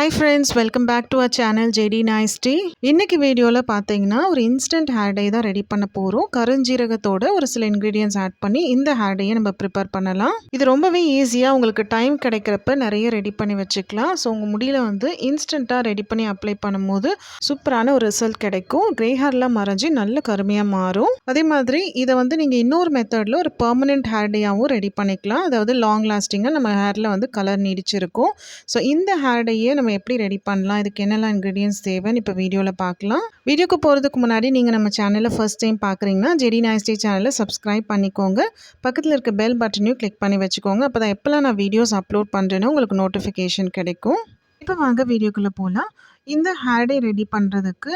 Hi friends welcome back to a channel JD nice tea இன்னைக்கு வீடியோவில் பார்த்தீங்கன்னா ஒரு இன்ஸ்டன்ட் ஹேர் டை தான் ரெடி பண்ண போகிறோம் கருஞ்சீரகத்தோட ஒரு சில இன்க்ரீடியன்ஸ் ஆட் பண்ணி இந்த ஹேர் டையை நம்ம ப்ரிப்பேர் பண்ணலாம். இது ரொம்பவே ஈஸியாக உங்களுக்கு டைம் கிடைக்கிறப்ப நிறைய ரெடி பண்ணி வச்சுக்கலாம். ஸோ உங்கள் முடியல வந்து இன்ஸ்டண்ட்டாக ரெடி பண்ணி அப்ளை பண்ணும்போது சூப்பரான ஒரு ரிசல்ட் கிடைக்கும். க்ரே ஹேர்லாம் மறைஞ்சி நல்ல கருமையாக மாறும். அதே மாதிரி இதை வந்து நீங்கள் இன்னொரு மெத்தடில் ஒரு பர்மனெண்ட் ஹேர் டையாகவும் ரெடி பண்ணிக்கலாம். அதாவது லாங் லாஸ்டிங்காக நம்ம ஹேரில் வந்து கலர் நீடிச்சிருக்கும். ஸோ இந்த ஹேர் டையை நம்ம எப்படி ரெடி பண்ணலாம் இதுக்கு என்னெல்லாம் இன்க்ரீடியன்ஸ் தேவைன்னு இப்போ வீடியோவில் பார்க்கலாம். வீடியோக்கு போகிறதுக்கு முன்னாடி நீங்கள் நம்ம சேனலை ஃபர்ஸ்ட் டைம் பார்க்குறீங்கன்னா ஜெடி நாய்ஸ்டே சேனலை சப்ஸ்கிரைப் பண்ணிக்கோங்க. பக்கத்தில் இருக்க பெல் பட்டனையும் கிளிக் பண்ணி வச்சுக்கோங்க. அப்போ தான் எப்போல்லாம் நான் வீடியோஸ் அப்லோட் பண்ணுறேன்னு உங்களுக்கு நோட்டிஃபிகேஷன் கிடைக்கும். இப்போ வாங்க வீடியோக்குள்ளே போகலாம் இந்த ஹேர்டே ரெடி பண்ணுறதுக்கு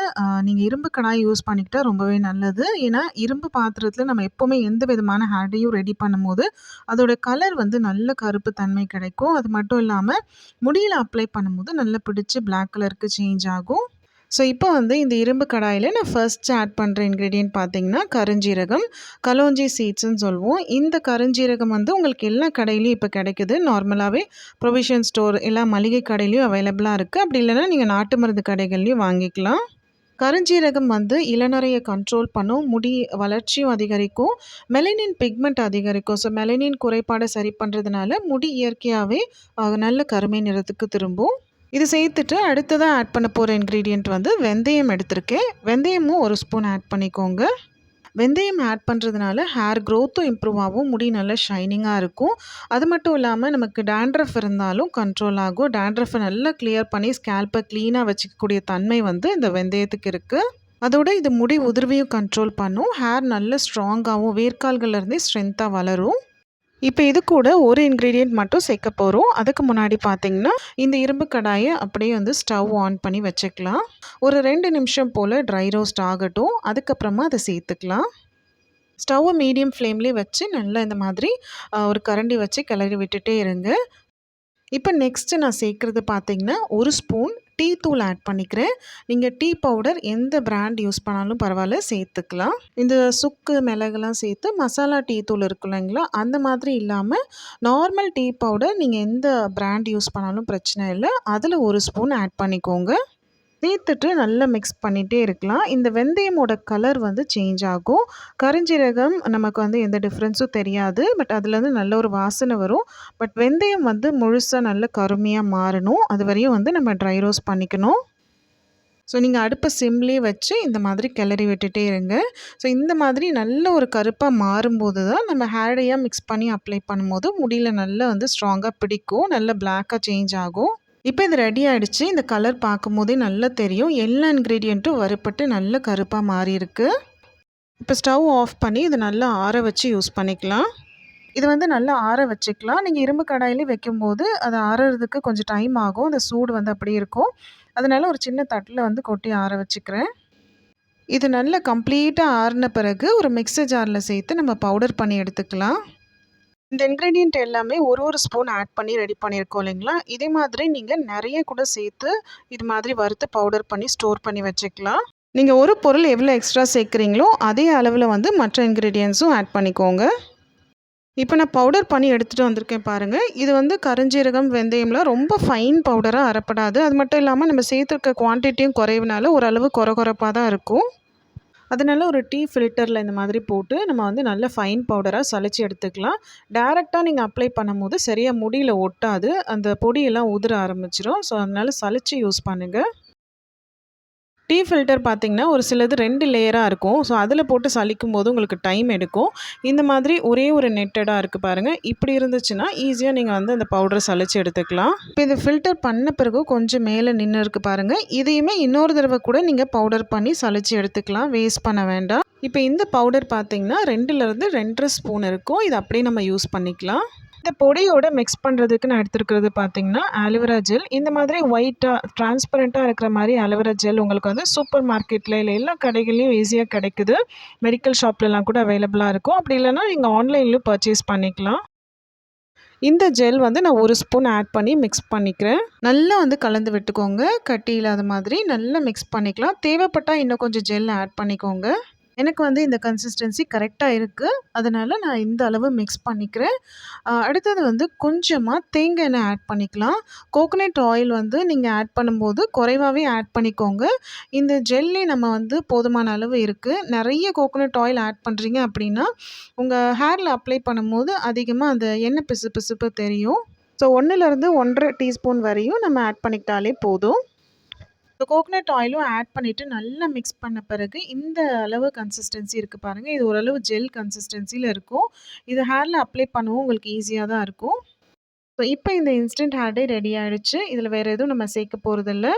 நீங்கள் இரும்பு கடாய் யூஸ் பண்ணிக்கிட்டால் ரொம்பவே நல்லது. ஏன்னா இரும்பு பாத்திரத்தில் நம்ம எப்போவுமே எந்த விதமான ஹேர்டையும் ரெடி பண்ணும்போது அதோடய கலர் வந்து நல்ல கருப்பு தன்மை கிடைக்கும். அது மட்டும் இல்லாமல் முடியில் அப்ளை பண்ணும்போது நல்லா பிடிச்சி பிளாக் கலருக்கு சேஞ்ச் ஆகும். ஸோ இப்போ வந்து இந்த இரும்பு கடாயில் நான் ஃபர்ஸ்ட் ஆட் பண்ணுற இன்க்ரீடியன்ட் பார்த்தீங்கன்னா கருஞ்சீரகம் கலோஞ்சி சீட்ஸ்ன்னு சொல்லுவோம். இந்த கருஞ்சீரகம் வந்து உங்களுக்கு எல்லா கடையிலையும் இப்போ கிடைக்குது. நார்மலாகவே ப்ரொவிஷன் ஸ்டோர் எல்லா மளிகை கடையிலையும் அவைலபிளாக இருக்குது அப்படி இல்லைன்னா நீங்கள் நாட்டு மருந்து கடைகள்லையும் வாங்கிக்கலாம். கருஞ்சீரகம் வந்து இளநரையை கண்ட்ரோல் பண்ணும். முடி வளர்ச்சியும் அதிகரிக்கும். மெலனின் பிக்மெண்ட் அதிகரிக்கும். ஸோ மெலனின் குறைபாடை சரி பண்ணுறதுனால முடி இயற்கையாகவே நல்ல கருமை நிறத்துக்கு திரும்பும். இது சேர்த்துட்டு அடுத்ததாக ஆட் பண்ண போகிற இன்க்ரீடியண்ட் வந்து வெந்தயம் எடுத்திருக்கேன். வெந்தயமும் ஒரு ஸ்பூன் ஆட் பண்ணிக்கோங்க. வெந்தயம் ஆட் பண்ணுறதுனால ஹேர் க்ரோத்தும் இம்ப்ரூவ் ஆகும். முடி நல்லா ஷைனிங்காக இருக்கும். அது மட்டும் இல்லாமல் நமக்கு டேண்ட்ரஃப் இருந்தாலும் கண்ட்ரோல் ஆகும். டேண்ட்ரஃபை நல்லா கிளியர் பண்ணி ஸ்கேல்ப்பை க்ளீனாக வச்சுக்கக்கூடிய தன்மை வந்து இந்த வெந்தயத்துக்கு இருக்குது அதோட இது முடி உதிர்வையும் கண்ட்ரோல் பண்ணும். ஹேர் நல்ல ஸ்ட்ராங்காகவும் வேர்க்கால்கள்லேருந்தே ஸ்ட்ரென்த்தாக வளரும். இப்போ இது கூட ஒரு இன்க்ரீடியண்ட் மட்டும் சேர்க்க போகிறோம் அதுக்கு முன்னாடி பார்த்தீங்கன்னா இந்த இரும்பு கடாயை அப்படியே வந்து ஸ்டவ் ஆன் பண்ணி வச்சுக்கலாம். ஒரு ரெண்டு நிமிஷம் போல் ட்ரை ரோஸ்ட் ஆகட்டும். அதுக்கப்புறமா அதை சேர்த்துக்கலாம். ஸ்டவ்வை மீடியம் ஃப்ளேம்லேயே வச்சு நல்லா இந்த மாதிரி ஒரு கரண்டி வச்சு கிளறி விட்டுட்டே இருங்க. இப்போ நெக்ஸ்ட்டு நான் சேர்க்குறது பார்த்திங்கன்னா ஒரு ஸ்பூன் டீ தூள் ஆட் பண்ணிக்கிறேன். நீங்கள் டீ பவுடர் எந்த பிராண்ட் யூஸ் பண்ணாலும் பரவாயில்ல சேர்த்துக்கலாம். இந்த சுக்கு மிளகுலாம் சேர்த்து மசாலா டீ தூள் இருக்கு இல்லைங்களா அந்த மாதிரி இல்லாமல் நார்மல் டீ பவுடர் நீங்கள் எந்த பிராண்ட் யூஸ் பண்ணாலும் பிரச்சனை இல்லை. அதில் ஒரு ஸ்பூன் ஆட் பண்ணிக்கோங்க. சேர்த்துட்டு நல்லா மிக்ஸ் பண்ணிகிட்டே இருக்கலாம். இந்த வெந்தயமோட கலர் வந்து சேஞ்ச் ஆகும். கருஞ்சீரகம் நமக்கு வந்து எந்த டிஃப்ரென்ஸும் தெரியாது. பட் அதுலேருந்து நல்ல ஒரு வாசனை வரும். பட் வெந்தயம் வந்து முழுசாக நல்ல கருமையாக மாறணும். அது வரையும் வந்து நம்ம ட்ரை ரோஸ் பண்ணிக்கணும். ஸோ நீங்கள் அடுப்பை சிம்லேயே வச்சு இந்த மாதிரி கிளறி விட்டுட்டே இருங்க. ஸோ இந்த மாதிரி நல்ல ஒரு கருப்பாக மாறும்போது தான் நம்ம ஹேடையாக மிக்ஸ் பண்ணி அப்ளை பண்ணும்போது முடியல நல்லா வந்து ஸ்ட்ராங்காக பிடிக்கும். நல்ல பிளாக்காக சேஞ்ச் ஆகும். இப்போ இது ரெடி ஆகிடுச்சு இந்த கலர் பார்க்கும் போதே நல்லா தெரியும். எல்லா இன்க்ரீடியண்ட்டும் வறுப்பட்டு நல்ல கருப்பாக மாறியிருக்கு. இப்போ ஸ்டவ் ஆஃப் பண்ணி இதை நல்லா ஆற வச்சு யூஸ் பண்ணிக்கலாம். இது வந்து நல்லா ஆற வச்சுக்கலாம். நீங்கள் இரும்பு கடாயிலே வைக்கும்போது அது ஆறுறதுக்கு கொஞ்சம் டைம் ஆகும். அந்த சூடு வந்து அப்படி இருக்கும். அதனால் ஒரு சின்ன தட்டில் வந்து கொட்டி ஆற வச்சுக்கிறேன். இது நல்லா கம்ப்ளீட்டாக ஆறின பிறகு ஒரு மிக்சர் ஜாரில் சேர்த்து நம்ம பவுடர் பண்ணி எடுத்துக்கலாம். இந்த இன்க்ரீடியண்ட் எல்லாமே ஒரு ஒரு ஸ்பூன் ஆட் பண்ணி ரெடி பண்ணியிருக்கோம் இல்லைங்களா? இதே மாதிரி நீங்கள் நிறைய கூட சேர்த்து இது மாதிரி வறுத்து பவுடர் பண்ணி ஸ்டோர் பண்ணி வச்சுக்கலாம். நீங்கள் ஒரு பொருள் எவ்வளோ எக்ஸ்ட்ரா சேர்க்குறீங்களோ அதே அளவில் வந்து மற்ற இன்க்ரீடியன்ஸும் ஆட் பண்ணிக்கோங்க. இப்போ நான் பவுடர் பண்ணி எடுத்துகிட்டு வந்திருக்கேன் பாருங்கள் இது வந்து கருஞ்சீரகம் வெந்தயம்லாம் ரொம்ப ஃபைன் பவுடராக அறப்படாது அது மட்டும் இல்லாமல் நம்ம சேர்த்துருக்க குவான்டிட்டியும் குறைவுனால ஓரளவு குறை குறைப்பாக தான் இருக்கும். அதனால ஒரு டீ ஃபில்டரில் இந்த மாதிரி போட்டு நம்ம வந்து நல்ல ஃபைன் பவுடராக சளிச்சு எடுத்துக்கலாம். டேரெக்டாக நீங்கள் அப்ளை பண்ணும்போது சரியாக முடியில் ஒட்டாது. அந்த பொடியெல்லாம் உதிர ஆரம்பிச்சிடும் ஸோ அதனால் சளிச்சு யூஸ் பண்ணுங்கள் டீ ஃபில்டர் பார்த்திங்கன்னா ஒரு சிலது ரெண்டு லேயராக இருக்கும். ஸோ அதில் போட்டு சலிக்கும் போது உங்களுக்கு டைம் எடுக்கும். இந்த மாதிரி ஒரே ஒரு நெட்டடாக இருக்குது பாருங்கள் இப்படி இருந்துச்சுன்னா ஈஸியாக நீங்கள் வந்து அந்த பவுடரை சளிச்சு எடுத்துக்கலாம். இப்போ இது ஃபில்டர் பண்ண பிறகு கொஞ்சம் மேலே நின்று இருக்குது பாருங்கள் இதையுமே இன்னொரு தடவை கூட நீங்கள் பவுடர் பண்ணி சளிச்சு எடுத்துக்கலாம். வேஸ்ட் பண்ண வேண்டாம். இப்போ இந்த பவுடர் பார்த்திங்கன்னா ரெண்டுலேருந்து ரெண்டரை ஸ்பூன் இருக்கும். இது அப்படியே நம்ம யூஸ் பண்ணிக்கலாம். இந்த பொடியோட மிக்ஸ் பண்ணுறதுக்கு நான் எடுத்துருக்கிறது பார்த்தீங்கன்னா ஆலோவேரா ஜெல் இந்த மாதிரி ஒயிட்டாக ட்ரான்ஸ்பரண்ட்டாக இருக்கிற மாதிரி ஆலோவேரா ஜெல் உங்களுக்கு வந்து சூப்பர் மார்க்கெட்டில் இல்லை எல்லா கடைகள்லையும் ஈஸியாக கிடைக்குது. மெடிக்கல் ஷாப்லலாம் கூட அவைலபிளாக இருக்கும். அப்படி இல்லைனா நீங்கள் ஆன்லைன்லேயும் பர்ச்சேஸ் பண்ணிக்கலாம். இந்த ஜெல் வந்து நான் ஒரு ஸ்பூன் ஆட் பண்ணி மிக்ஸ் பண்ணிக்கிறேன். நல்லா வந்து கலந்து விட்டுக்கோங்க. கட்டி இல்லாத மாதிரி நல்லா மிக்ஸ் பண்ணிக்கலாம். தேவைப்பட்டால் இன்னும் கொஞ்சம் ஜெல் ஆட் பண்ணிக்கோங்க. எனக்கு வந்து இந்த கன்சிஸ்டன்சி கரெக்டாக இருக்குது அதனால் நான் இந்த அளவு மிக்ஸ் பண்ணிக்கிறேன். அடுத்தது வந்து கொஞ்சமாக தேங்காய் எண்ணெய் ஆட் பண்ணிக்கலாம். கோகோனட் ஆயில் வந்து நீங்கள் ஆட் பண்ணும்போது குறைவாகவே ஆட் பண்ணிக்கோங்க. இந்த ஜெல்லி நம்ம வந்து போதுமான அளவு இருக்குது நிறைய கோகோனட் ஆயில் ஆட் பண்ணுறீங்க அப்படின்னா உங்கள் ஹேரில் அப்ளை பண்ணும்போது அதிகமாக அந்த எண்ணெய் பிசு பிசுப்பு தெரியும் ஸோ ஒன்றுலேருந்து ஒன்றரை டீஸ்பூன் வரையும் நம்ம ஆட் பண்ணிக்கிட்டாலே போதும். இப்போ கோகனட் ஆயிலும் ஆட் பண்ணிவிட்டு நல்லா மிக்ஸ் பண்ண பிறகு இந்த அளவு கன்சிஸ்டன்சி இருக்குது பாருங்கள் இது ஓரளவு ஜெல் கன்சிஸ்டன்சியில் இருக்கும். இது ஹேரில் அப்ளை பண்ணவும் உங்களுக்கு ஈஸியாக தான் இருக்கும். ஸோ இப்போ இந்த இன்ஸ்டன்ட் ஹேர் டே ரெடி ஆகிடுச்சு இதில் வேறு எதுவும் நம்ம சேர்க்க போகிறதில்ல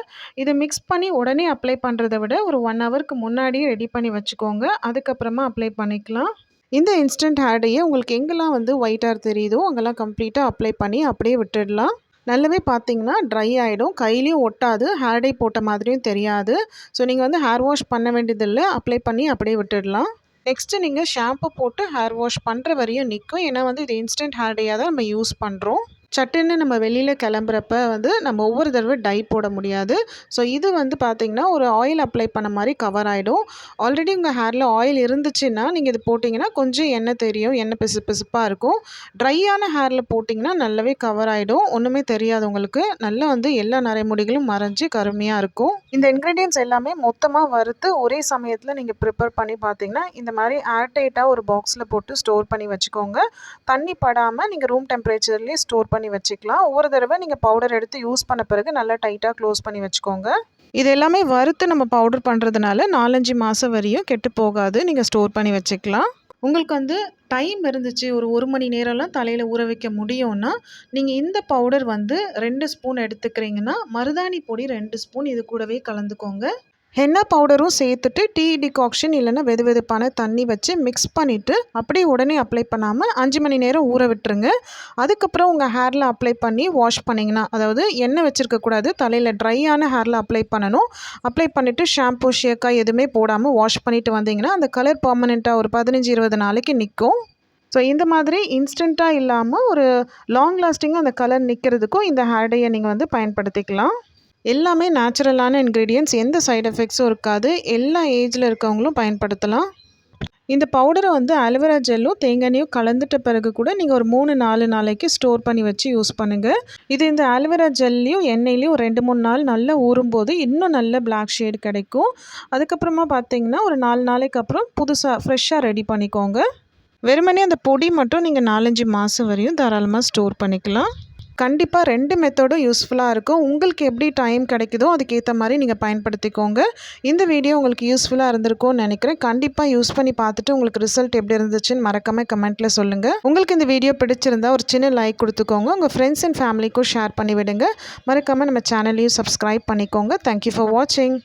இதை மிக்ஸ் பண்ணி உடனே அப்ளை பண்ணுறத விட ஒரு ஒன் ஹவருக்கு முன்னாடியே ரெடி பண்ணி வச்சுக்கோங்க. அதுக்கப்புறமா அப்ளை பண்ணிக்கலாம். இந்த இன்ஸ்டன்ட் ஹேர்டையே உங்களுக்கு எங்கெல்லாம் வந்து ஒயிட் தெரியுதோ அங்கெல்லாம் கம்ப்ளீட்டாக அப்ளை பண்ணி அப்படியே விட்டுடலாம். நல்லாவே பார்த்தீங்கன்னா ட்ரை ஆகிடும் கையிலையும் ஒட்டாது. ஹேர் டை போட்ட மாதிரியும் தெரியாது. ஸோ நீங்கள் வந்து ஹேர் வாஷ் பண்ண வேண்டியதில்லை. அப்ளை பண்ணி அப்படியே விட்டுடலாம். நெக்ஸ்ட்டு நீங்கள் ஷாம்பு போட்டு ஹேர் வாஷ் பண்ணுற வரையும் நிற்கும் ஏன்னா வந்து இது இன்ஸ்டன்ட் ஹேர் டேயாக தான் நம்ம யூஸ் பண்ணுறோம் சட்டுன்னு நம்ம வெளியில் கிளம்புறப்ப வந்து நம்ம ஒவ்வொரு தடவை டை போட முடியாது. ஸோ இது வந்து பார்த்திங்கன்னா ஒரு ஆயில் அப்ளை பண்ண மாதிரி கவர் ஆகிடும் ஆல்ரெடி உங்கள் ஹேரில் ஆயில் இருந்துச்சுன்னா நீங்கள் இது போட்டிங்கன்னா கொஞ்சம் எண்ணெய் தெரியும். எண்ணெய் பிசு பிசுப்பாக இருக்கும். ட்ரையான ஹேரில் போட்டிங்கன்னா நல்லாவே கவர் ஆகிடும் ஒன்றுமே தெரியாது உங்களுக்கு. நல்லா வந்து எல்லா நரைமுடிகளும் மறைஞ்சு கருமையாக இருக்கும். இந்த இன்க்ரீடியன்ஸ் எல்லாமே மொத்தமாக வறுத்து ஒரே சமயத்தில் நீங்கள் ப்ரிப்பேர் பண்ணி பார்த்தீங்கன்னா இந்த மாதிரி ஏர்டைட்டாக ஒரு பாக்ஸில் போட்டு ஸ்டோர் பண்ணி வச்சுக்கோங்க. தண்ணி படாமல் நீங்கள் ரூம் டெம்பரேச்சர்லேயே ஸ்டோர் பண்ணி வச்சுக்கலாம். ஒவ்வொரு தடவை நீங்கள் பவுடர் எடுத்து யூஸ் பண்ண பிறகு நல்லா டைட்டாக க்ளோஸ் பண்ணி வச்சுக்கோங்க. இது எல்லாமே வறுத்து நம்ம பவுடர் பண்ணுறதுனால நாலஞ்சு மாதம் வரையும் கெட்டு போகாது. நீங்கள் ஸ்டோர் பண்ணி வச்சுக்கலாம். உங்களுக்கு வந்து டைம் இருந்துச்சு ஒரு ஒரு மணி நேரம்லாம் தலையில் ஊற வைக்க முடியும்னா நீங்கள் இந்த பவுடர் வந்து ரெண்டு ஸ்பூன் எடுத்துக்கிறீங்கன்னா மருதாணி பொடி ரெண்டு ஸ்பூன் இது கூடவே கலந்துக்கோங்க. ஹென்னா பவுடரும் சேர்த்துட்டு டீ டிகாக்ஷன் இல்லைன்னா வெது வெதுப்பான தண்ணி வச்சு மிக்ஸ் பண்ணிவிட்டு அப்படியே உடனே அப்ளை பண்ணாமல் அஞ்சு மணி நேரம் ஊற விட்டுருங்க. அதுக்கப்புறம் உங்கள் ஹேரில் அப்ளை பண்ணி வாஷ் பண்ணிங்கன்னா அதாவது எண்ணெய் வச்சுருக்கக்கூடாது தலையில் ட்ரையான ஹேரில் அப்ளை பண்ணணும். அப்ளை பண்ணிவிட்டு ஷாம்பூ ஷேக்காக எதுவுமே போடாமல் வாஷ் பண்ணிவிட்டு வந்தீங்கன்னா அந்த கலர் பர்மனெண்ட்டாக ஒரு பதினஞ்சு இருபது நாளைக்கு நிற்கும் ஸோ இந்த மாதிரி இன்ஸ்டண்ட்டாக இல்லாமல் ஒரு லாங் லாஸ்டிங்காக அந்த கலர் நிற்கிறதுக்கும் இந்த ஹேர்டையை நீங்கள் வந்து பயன்படுத்திக்கலாம். எல்லாமே நேச்சுரலான இன்க்ரீடியன்ஸ் எந்த சைட் எஃபெக்ட்ஸும் இருக்காது. எல்லா ஏஜில் இருக்கவங்களும் பயன்படுத்தலாம். இந்த பவுடரை வந்து அலோவேரா ஜெல்லும் தேங்காயும் கலந்துட்ட பிறகு கூட நீங்கள் ஒரு மூணு நாலு நாளைக்கு ஸ்டோர் பண்ணி வச்சு யூஸ் பண்ணுங்கள் இது இந்த அலோவேரா ஜெல்லையும் எண்ணெயிலையும் ரெண்டு மூணு நாள் நல்லா ஊறும்போது இன்னும் நல்ல பிளாக் ஷேட் கிடைக்கும். அதுக்கப்புறமா பார்த்தீங்கன்னா ஒரு நாலு நாளைக்கு அப்புறம் புதுசாக ஃப்ரெஷ்ஷாக ரெடி பண்ணிக்கோங்க. வெறுமனே அந்த பொடி மட்டும் நீங்கள் நாலஞ்சு மாதம் வரையும் தாராளமாக ஸ்டோர் பண்ணிக்கலாம். கண்டிப்பாக ரெண்டு மெத்தடும் யூஸ்ஃபுல்லாக இருக்கும். உங்களுக்கு எப்படி டைம் கிடைக்குதோ அதுக்கேற்ற மாதிரி நீங்கள் பயன்படுத்திக்கோங்க. இந்த வீடியோ உங்களுக்கு யூஸ்ஃபுல்லாக இருந்திருக்கும்னு நினைக்கிறேன். கண்டிப்பாக யூஸ் பண்ணி பார்த்துட்டு உங்களுக்கு ரிசல்ட் எப்படி இருந்துச்சுன்னு மறக்காமல் கமெண்ட்டில் சொல்லுங்கள் உங்களுக்கு இந்த வீடியோ பிடிச்சிருந்தா ஒரு சின்ன லைக் கொடுத்துக்கோங்க. உங்கள் ஃப்ரெண்ட்ஸ் அண்ட் ஃபேமிலிக்கும் ஷேர் பண்ணிவிடுங்க. மறக்காமல் நம்ம சேனலையும் சப்ஸ்கிரைப் பண்ணிக்கோங்க. தேங்க்யூ ஃபார் வாட்சிங்